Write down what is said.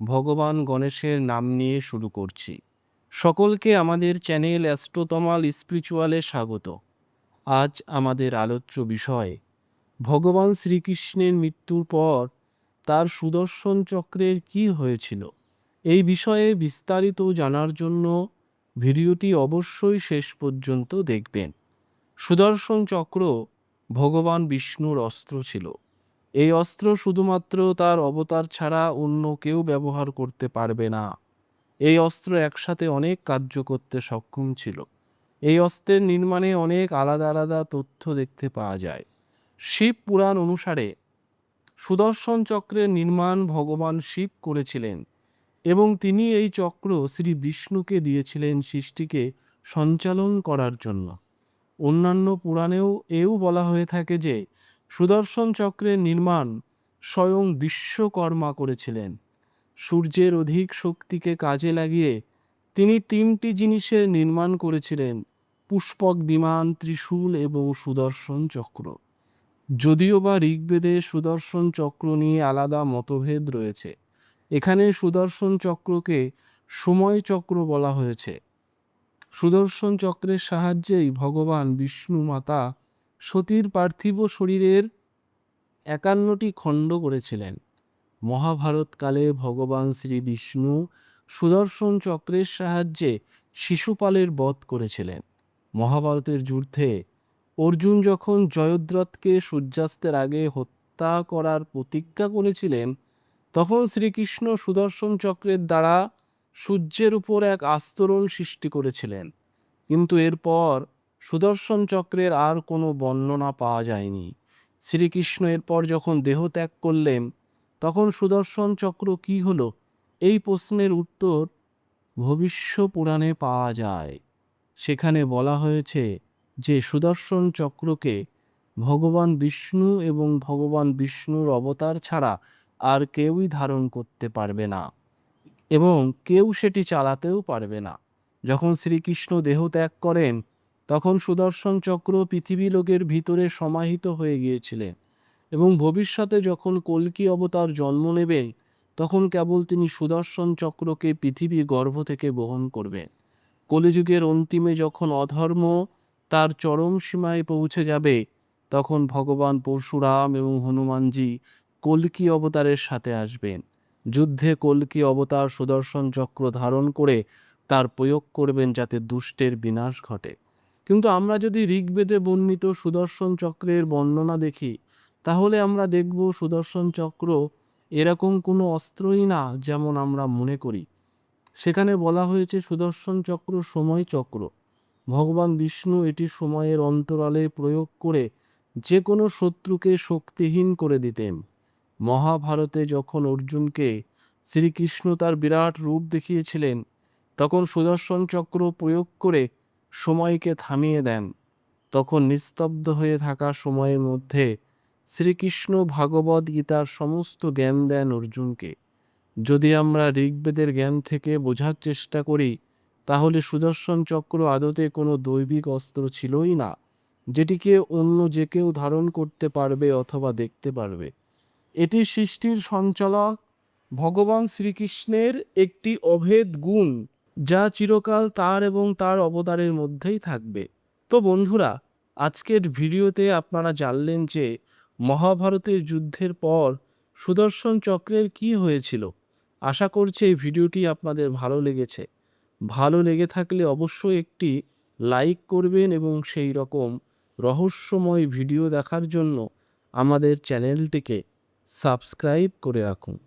ভগবান গণেশের নাম নিয়ে শুরু করছি। সকলকে আমাদের চ্যানেল অ্যাস্ট্রোতমাল স্পিরিচুয়ালে স্বাগত। আজ আমাদের আলোচ্য বিষয়, ভগবান শ্রীকৃষ্ণের মৃত্যুর পর তার সুদর্শন চক্রের কি হয়েছিল? এই বিষয়ে বিস্তারিত জানার জন্য ভিডিওটি অবশ্যই শেষ পর্যন্ত দেখবেন। সুদর্শন চক্র ভগবান বিষ্ণুর অস্ত্র ছিল। এই অস্ত্র শুধুমাত্র তার অবতার ছাড়া অন্য কেউ ব্যবহার করতে পারবে না। এই অস্ত্র একসাথে অনেক কার্য করতে সক্ষম ছিল। এই অস্ত্রের নির্মাণে অনেক আলাদা আলাদা তথ্য দেখতে পাওয়া যায়। শিব পুরাণ অনুসারে সুদর্শন চক্রের নির্মাণ ভগবান শিব করেছিলেন এবং তিনি এই চক্র শ্রী বিষ্ণুকে দিয়েছিলেন সৃষ্টিকে সঞ্চালন করার জন্য। অন্যান্য পুরাণেও এও বলা হয়ে থাকে যে সুদর্শন চক্রের নির্মাণ স্বয়ং বিশ্বকর্মা করেছিলেন। সূর্যের অধিক শক্তিকে কাজে লাগিয়ে তিনি তিনটি জিনিসের নির্মাণ করেছিলেন, পুষ্পক বিমান, ত্রিশূল এবং সুদর্শন চক্র। যদিও বা ঋগ্বেদে সুদর্শন চক্র নিয়ে আলাদা মতভেদ রয়েছে, এখানে সুদর্শন চক্রকে সময় চক্র বলা হয়েছে। সুদর্শন চক্রের সাহায্যেই ভগবান বিষ্ণু মাতা সতীর পার্থিব শরীরের একান্নটি খণ্ড করেছিলেন। মহাভারতকালে ভগবান শ্রী বিষ্ণু সুদর্শন চক্রের সাহায্যে শিশুপালের বধ করেছিলেন। মহাভারতের যুদ্ধে অর্জুন যখন জয়দ্রথকে সূর্যাস্তের আগে হত্যা করার প্রতিজ্ঞা করেছিলেন, তখন শ্রীকৃষ্ণ সুদর্শন চক্রের দ্বারা সূর্যের উপর এক আস্তরণ সৃষ্টি করেছিলেন। কিন্তু এরপর সুদর্শন চক্রের আর কোনো বর্ণনা পাওয়া যায়নি। শ্রীকৃষ্ণ এরপর যখন দেহ ত্যাগ করলেন, তখন সুদর্শন চক্র কি হলো? এই প্রশ্নের উত্তর ভবিষ্য পুরাণে পাওয়া যায়। সেখানে বলা হয়েছে যে সুদর্শন চক্রকে ভগবান বিষ্ণু এবং ভগবান বিষ্ণুর অবতার ছাড়া আর কেউই ধারণ করতে পারবে না এবং কেউ সেটি চালাতেও পারবে না। যখন শ্রীকৃষ্ণ দেহ ত্যাগ করেন তখন সুদর্শন চক্র পৃথিবী লোকের ভিতরে সমাহিত হয়ে গিয়েছিলেন এবং ভবিষ্যতে যখন কল্কি অবতার জন্ম নেবে, তখন কেবল তিনি সুদর্শন চক্রকে পৃথিবী গর্ভ থেকে বহন করবেন। কলিযুগের অন্তিমে যখন অধর্ম তার চরম সীমায় পৌঁছে যাবে, তখন ভগবান পরশুরাম এবং হনুমানজি কল্কি অবতারের সাথে আসবেন। যুদ্ধে কল্কি অবতার সুদর্শন চক্র ধারণ করে তার প্রয়োগ করবেন যাতে দুষ্টের বিনাশ ঘটে। কিন্তু আমরা যদি ঋগ্বেদে বর্ণিত সুদর্শন চক্রের বর্ণনা দেখি, তাহলে আমরা দেখব সুদর্শন চক্র এরকম কোনো অস্ত্রই না যেমন আমরা মনে করি। সেখানে বলা হয়েছে সুদর্শন চক্র সময় চক্র। ভগবান বিষ্ণু এটি সময়ের অন্তরালে প্রয়োগ করে যে কোনো শত্রুকে শক্তিহীন করে দিতেন। মহাভারতে যখন অর্জুনকে শ্রীকৃষ্ণ তার বিরাট রূপ দেখিয়েছিলেন, তখন সুদর্শন চক্র প্রয়োগ করে সময়কে থামিয়ে দেন। তখন নিস্তব্ধ হয়ে থাকা সময়ের মধ্যে শ্রীকৃষ্ণ ভাগবত গীতার সমস্ত জ্ঞান দেন অর্জুনকে। যদি আমরা ঋগ্বেদের জ্ঞান থেকে বোঝার চেষ্টা করি, তাহলে সুদর্শন চক্র আদতে কোনো দৈবিক অস্ত্র ছিলই না, যেটিকে অন্য যে কেউ ধারণ করতে পারবে অথবা দেখতে পারবে। এটি সৃষ্টির সঞ্চালক ভগবান শ্রীকৃষ্ণের একটি অভেদ গুণ। যা চিরকাল তার এবং তার অবতারের মধ্যেই থাকবে। তো বন্ধুরা, আজকের ভিডিওতে আপনারা জানলেন যে মহাভারতের যুদ্ধের পর সুদর্শন চক্রের কি হয়েছিল। আশা করছি এই ভিডিওটি আপনাদের ভালো লেগেছে। ভালো লেগে থাকলে অবশ্যই একটি লাইক করবেন এবং সেই রকম রহস্যময় ভিডিও দেখার জন্য আমাদের চ্যানেলটিকে সাবস্ক্রাইব করে রাখুন।